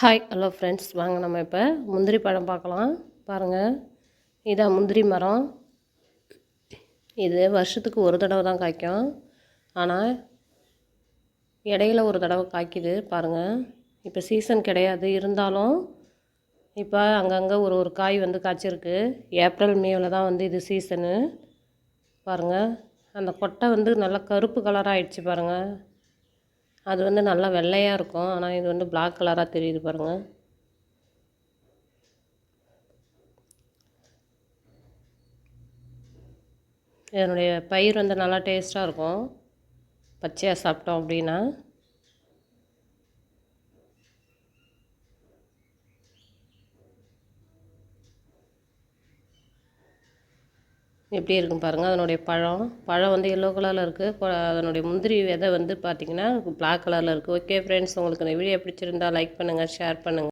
Hi hello friends வாங்க நம்ம இப்போ முந்திரி பழம் பார்க்கலாம். பாருங்கள் இதான் முந்திரி மரம். இது வருஷத்துக்கு ஒரு தடவை தான் காய்க்கும். ஆனால் இடையில ஒரு தடவை காய்க்குது. பாருங்கள் இப்போ சீசன் கிடையாது. இருந்தாலும் இப்போ அங்கங்கே ஒரு ஒரு காய் வந்து காய்ச்சிருக்கு. ஏப்ரல் மேவில் தான் வந்து இது சீசனு பாருங்கள் அந்த கொட்டை வந்து நல்லா கருப்பு கலராக ஆயிடுச்சு பாருங்கள் அது வந்து நல்லா வெள்ளையாக இருக்கும். ஆனால் இது வந்து பிளாக் கலராக தெரியுது பாருங்கள் இதனுடைய பயிர் வந்து நல்லா டேஸ்ட்டாக இருக்கும். பச்சையாக சாப்பிட்டோம் அப்படின்னா. எப்படி இருக்கும் பாருங்கள் அதனுடைய பழம் பழம் வந்து எல்லோ கலரில் இருக்குது அதனுடைய முந்திரி விதை வந்து பார்த்திங்கன்னா பிளாக் கலரில் இருக்குது ஓகே ஃப்ரெண்ட்ஸ் உங்களுக்கு இந்த வீடியோ பிடிச்சிருந்தா லைக் பண்ணுங்கள் ஷேர் பண்ணுங்கள்